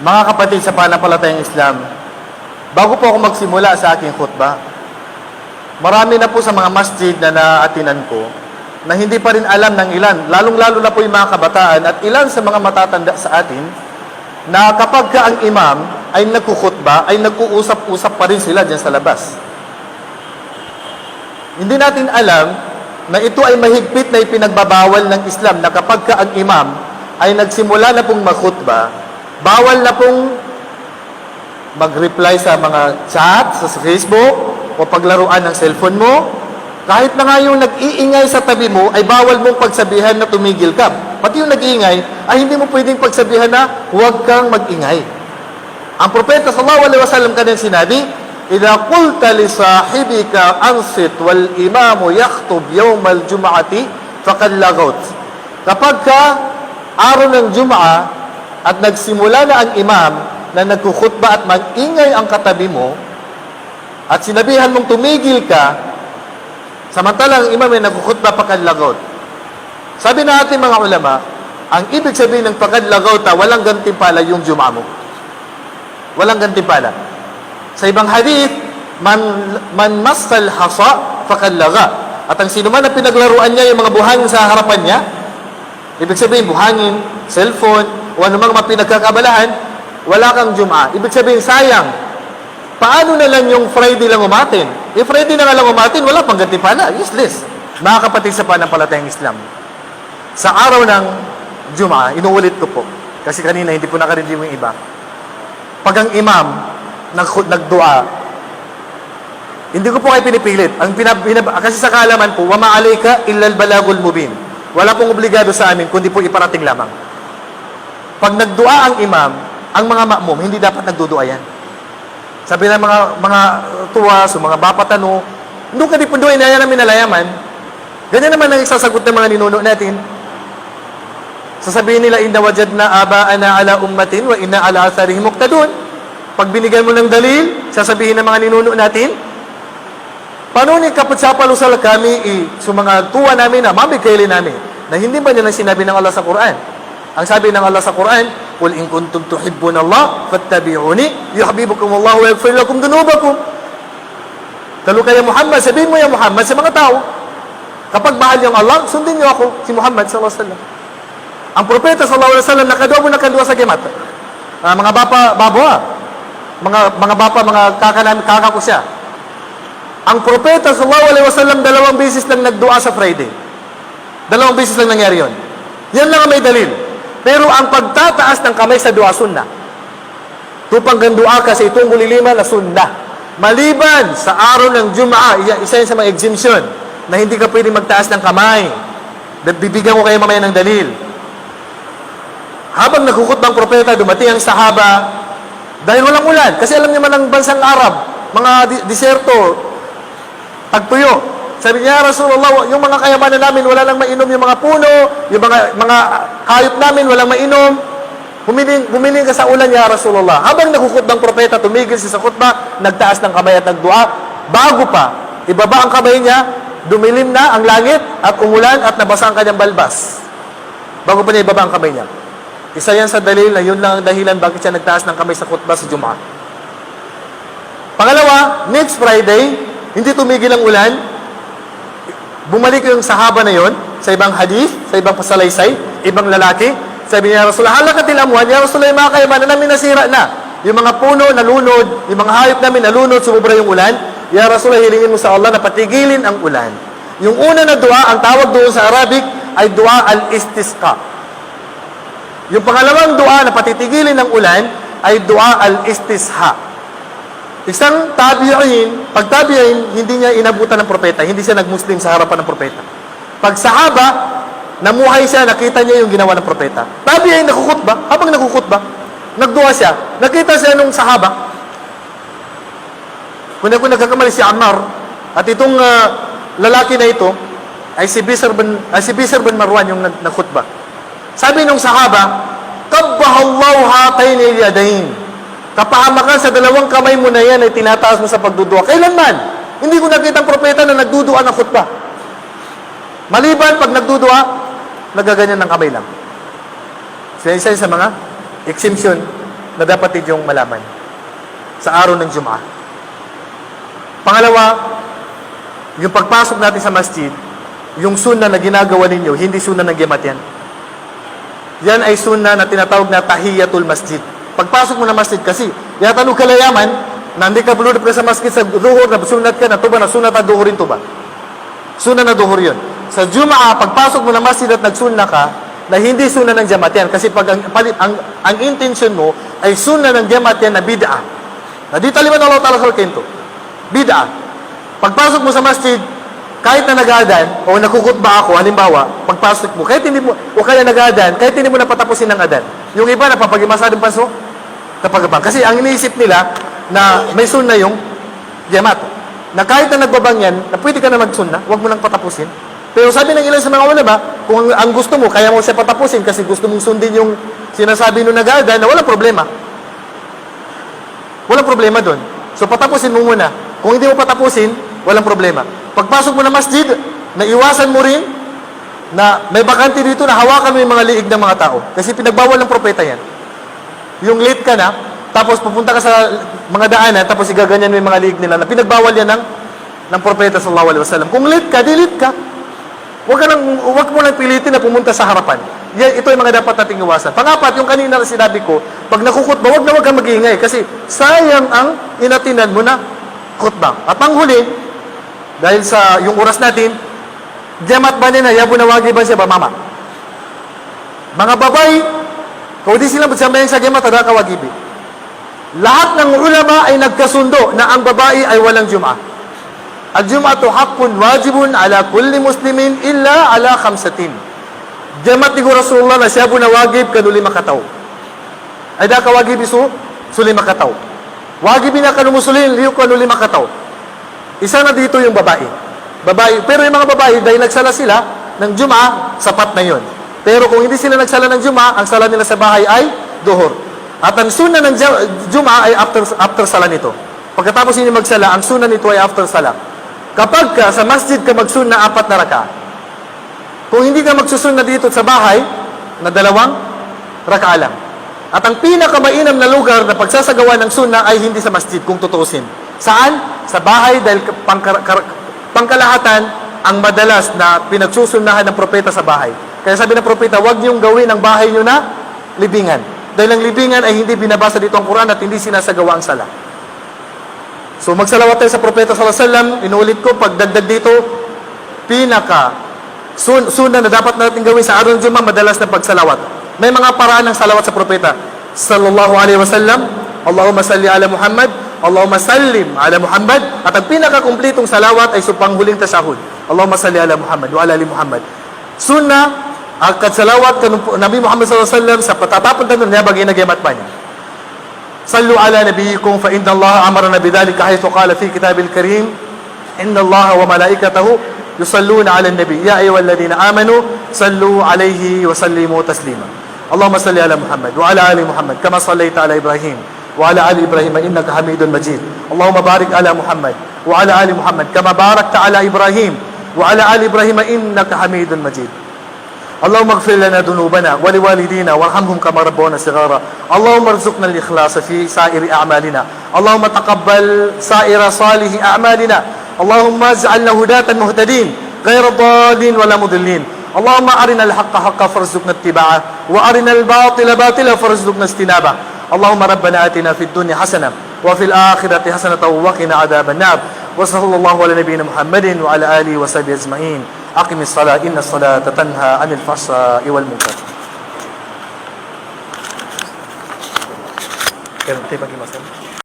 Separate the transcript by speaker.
Speaker 1: Mga kapatid sa panampalatayang Islam, bago po ako magsimula sa aking khutbah, marami na po sa mga masjid na naatinan ko na hindi pa rin alam ng ilan, lalong-lalo na po yung mga kabataan at ilan sa mga matatanda sa atin, na kapag ka ang imam ay nagkukhutba, ay nagkuusap-usap pa rin sila dyan sa labas. Hindi natin alam na ito ay mahigpit na ipinagbabawal ng Islam na kapag ka ang imam ay nagsimula na pong makhutba, bawal na pong mag-reply sa mga chat sa Facebook o paglaruan ng cellphone mo. Kahit na nga yung nag-iingay sa tabi mo, ay bawal mong pagsabihan na tumigil ka. Pati yung nag-iingay, ay hindi mo pwedeng pagsabihan na huwag kang mag-ingay. Ang propeta sallallahu alaihi wasallam kanyang sinabi, "Idza qulta li sahibika ansit wal imamu yakhutub yawm al jum'ati faqad laghawt." Kapag ka araw ng Jumaa at nagsimula na ang imam na nagkukhutba at mag-ingay ang katabi mo at sinabihan mong tumigil ka, samantalang ang imam ay nagkukhutba faqad laghawt. Sabi na ating mga ulama, ang ibig sabihin ng faqad laghawt, walang gantimpala yung Jumaa mo. Walang gantimpala. Sa ibang hadith, man, man masal hasa, faqad laga. At ang sino man na pinaglaruan niya yung mga buhangin sa harapan niya, ibig sabihin buhangin, cellphone, o anumang mga pinagkakabalahan, wala kang Jum'a. Ibig sabihin, sayang. Paano na lang yung Friday lang umatin? If Friday na lang umatin, wala pang gantimpala. Useless. Mga kapatid sa panampalatayang Islam, sa araw ng Jum'a, inuulit ko po, kasi kanina hindi po nakarindi yung iba, pag ang imam nag, nagdua, hindi ko po kayo pinipilit. Ang pinab, pinab, kasi sa kaalaman po, wama alayka illal balagul mubin. Wala pong obligado sa amin, kundi po iparating lamang. Pag nagdua ang imam, ang mga makmum, hindi dapat nagdudua yan. Sabi ng mga mga tuwas, mga bapatano, hindi ka di doon na namin nalayaman. Ganyan naman ang isasagot ng mga ninuno natin. Sasabihin nila, inna wajadna aba'ana ala ummatin wa inna ala atharihim muqtadun. Pag binigyan mo ng dalil, sasabihin ng mga ninuno natin, paano ni kapag sa palusal kami i, sa mga tuwa namin na mamigkaili namin, na hindi ba nilang sinabi ng Allah sa Quran? Ang sabi ng Allah sa Quran, Qul in kuntum tuhibbun Allah, fattabi'uni, yuhibbukum Allah wa yaghfir lakum dunubakum. Talo kaya Muhammad, sabihin mo ya Muhammad sa mga tao, kapag mahal niyo ang Allah, sundin niyo ako, si Muhammad sallallahu alaihi wasallam. Ang propeta sallallahu alaihi wasallam nakadobo na kadua sa gemat. Ah, mga bapa babo ah. Mga mga bapa mga kakanan kaka ko siya. Ang propeta sallallahu alaihi wasallam dalawang beses lang nagdua sa Friday. Dalawang beses lang nangyari 'yon. Yan lang ang may dalil. Pero ang pagtataas ng kamay sa dua sunna. Tupang gandua ka sa itong lima na sunna. Maliban sa araw ng Jumaa, isa yan sa mga exemption na hindi ka pwedeng magtaas ng kamay. Bibigyan ko kayo mamaya ng dalil. Habang nagkukutbang propeta, dumating ang sahaba, dahil walang ulan. Kasi alam niyo man ang bansang Arab, mga diserto, tagtuyo. Sabi niya, Rasulullah, yung mga kayamanan namin, wala lang mainom yung mga puno, yung mga, mga hayop namin, walang mainom. Humiling, humiling ka sa ulan niya, Rasulullah. Habang nagkukutbang propeta, tumigil siya sa khutbah, nagtaas ng kamay at nagdua, bago pa, ibaba ang kamay niya, dumilim na ang langit at umulan at nabasa ang kanyang balbas. Bago pa niya ibaba ang kamay niya. Isa yan sa dalil na yun lang ang dahilan bakit siya nagtaas ng kamay sa khutbah sa Jumaa. Pangalawa, next Friday, hindi tumigil ang ulan. Bumalik yung sahaba na yon sa ibang hadith, sa ibang pasalaysay, ibang lalaki. Sabi niya, Rasulullah, halakatil amwan, ya Rasulullah, mga kayamanan namin nasira na. Yung mga puno nalunod, yung mga hayop namin nalunod, sumubra yung ulan. Ya Rasulullah, hilingin mo sa Allah na patigilin ang ulan. Yung una na dua, ang tawag doon sa Arabic, ay dua al-istisqa. Yung pangalawang dua na patitigilin ng ulan ay dua al-istisha. Isang tabi'in, pag tabi'in, hindi niya inabutan ng propeta, hindi siya nag-Muslim sa harapan ng propeta. Pag sahaba, namuhay siya, nakita niya yung ginawa ng propeta. Tabi'in, nakukutba, habang nakukutba, nagdua siya, nakita siya nung sahaba. Kung ako nagkakamali si Ammar, at itong ah, lalaki na ito, ay si Bisr bin, ay si Bisr bin Marwan yung nag- nagkhutba. Sabi nung sahaba, Kabbahallahu hatayn yadayn. Kapahamakan sa dalawang kamay mo na yan ay tinataas mo sa pagdudua. Kailanman? Hindi ko nakita ang propeta na nagdudua ng khutbah. Maliban pag nagdudua, nagaganyan ng kamay lang. Isa isa sa mga exemption na dapat ninyong malaman sa araw ng Jum'ah. Pangalawa, yung pagpasok natin sa masjid, yung sunnah na ginagawa ninyo, hindi sunnah ng gemat yan. Yan ay sunnah na tinatawag na tahiyatul masjid. Pagpasok mo ng masjid kasi, yatanong kalayaman, na hindi ka bulunod ka sa masjid sa duhur, na sunat ka na tuba, na sunat na duhurin tuba. Sunnah na duhur yun. Sa Jumaa, pagpasok mo ng masjid at nagsunna ka, na hindi sunnah ng jamat yan. Kasi pag ang, pali- ang, ang intention mo ay sunnah ng jamat yan na bid'ah. Na di taliman Allah Ta'ala sa kento. Bid'ah. Pagpasok mo sa masjid, kahit na nagadan o nakukutba ako, halimbawa, pagpasok mo, kahit hindi mo, o kaya nagadan, kahit hindi mo napatapusin ng adan. Yung iba, napapagimasadong paso, kapagabang. Kasi ang iniisip nila, na may sunna yung jamat. Na kahit na nagbabang yan, na pwede ka na magsunna, huwag mo nang patapusin. Pero sabi ng ilan sa mga ulama, kung ang, ang gusto mo, kaya mo siya patapusin kasi gusto mong sundin yung sinasabi nung nagadan, na walang problema. Walang problema doon. So patapusin mo muna. Kung hindi mo patapusin, walang problema. Pagpasok mo na masjid, naiwasan mo rin na may bakante dito na hawakan mo yung mga liig ng mga tao. Kasi pinagbawal ng propeta yan. Yung late ka na, tapos pupunta ka sa mga daanan, tapos igaganyan mo yung mga liig nila na pinagbawal yan ng, ng propeta sallallahu alaihi wasallam. Kung late ka, di late ka. Huwag ka nang, huwag mo lang pilitin na pumunta sa harapan. Yan, ito yung mga dapat nating iwasan. Pangapat, yung kanina na sinabi ko, pag nakukutba, huwag na huwag kang mag-iingay kasi sayang ang inatinan mo na khutbah. At panghuli, dahil sa yung oras natin, Jamat ba nina, yabo na wagi ba siya ba mama? Mga babay, kung di sila magsamayang sa Jamat, ada ka wagibi. Lahat ng ulama ay nagkasundo na ang babae ay walang Jum'ah. Al-Jum'atu haqqun wajibun ala kulli muslimin illa ala khamsatin. Jamat ni Rasulullah na siya na wagib kanuli makataw. Ay da ka wagib isu, suli makataw. Wagib na kanuli musulin, liyo kanuli makataw. Isa na dito yung babae. Babae, pero yung mga babae, dahil nagsala sila ng Juma, sapat na yon. Pero kung hindi sila nagsala ng Juma, ang sala nila sa bahay ay duhur. At ang sunnah ng Ju- Juma ay after, after sala nito. Pagkatapos hindi magsala, ang sunnah nito ay after sala. Kapag ka sa masjid ka magsunna apat na raka, kung hindi ka magsusunna dito sa bahay, na dalawang raka lang. At ang pinakamainam na lugar na pagsasagawa ng sunna ay hindi sa masjid, kung tutuusin. Saan? Sa bahay dahil pangkalahatan ang madalas na pinagsusunnahan ng propeta sa bahay. Kaya sabi ng propeta, huwag niyong gawin ang bahay niyo na libingan. Dahil ang libingan ay hindi binabasa dito ang Quran at hindi sinasagawa ang sala. So magsalawat tayo sa propeta sallallahu alaihi wasallam, inuulit ko, pagdagdag dito, pinaka sun sunna na dapat natin gawin sa araw ng Jummah, madalas na pagsalawat. May mga paraan ng salawat sa propeta sallallahu alaihi wasallam. Allahumma salli ala Muhammad, Allahumma sallim ala Muhammad. At ang pinaka-kumplitong salawat ay supang huling tasahud. Allahumma salli ala Muhammad wa ala ali Muhammad. Sunna, ang katsalawat kan Nabi Muhammad sallallahu alaihi wasallam sa patatapon tan niya bagay nagamat pa niya. Sallu ala nabiyikum fa inna Allah amarna bidhalika haythu qala fi kitabil karim inna Allah wa malaikatahu yusalluna ala nabi ya ayyuhalladhina amanu sallu alayhi wa sallimu taslima. Allahumma salli ala Muhammad wa ala ali Muhammad kama sallaita ala Ibrahim وعلى آل إبراهيم إنك حميد مجيد اللهم بارك على محمد وعلى آل محمد كما باركت على إبراهيم وعلى آل إبراهيم إنك حميد مجيد اللهم اغفر لنا ذنوبنا ولوالدينا وارحمهم كما ربونا صغارا. اللهم ارزقنا الإخلاص في سائر أعمالنا. اللهم تقبل سائر صالح أعمالنا. اللهم اجعلنا هداة مهتدين غير ضالين ولا مضلين. اللهم أرنا الحق حقا فارزقنا اتباعه وأرنا الباطل باطلا فارزقنا اجتنابه. اللهم ربنا آتنا في الدنيا حسنة وفي الآخرة حسنة وقنا عذاب النار. وصلى الله على نبينا محمد وعلى آله وصحبه أجمعين. أقم الصلاة إن الصلاة تنهى عن الفحشاء والمنكر. Kaya tayo mag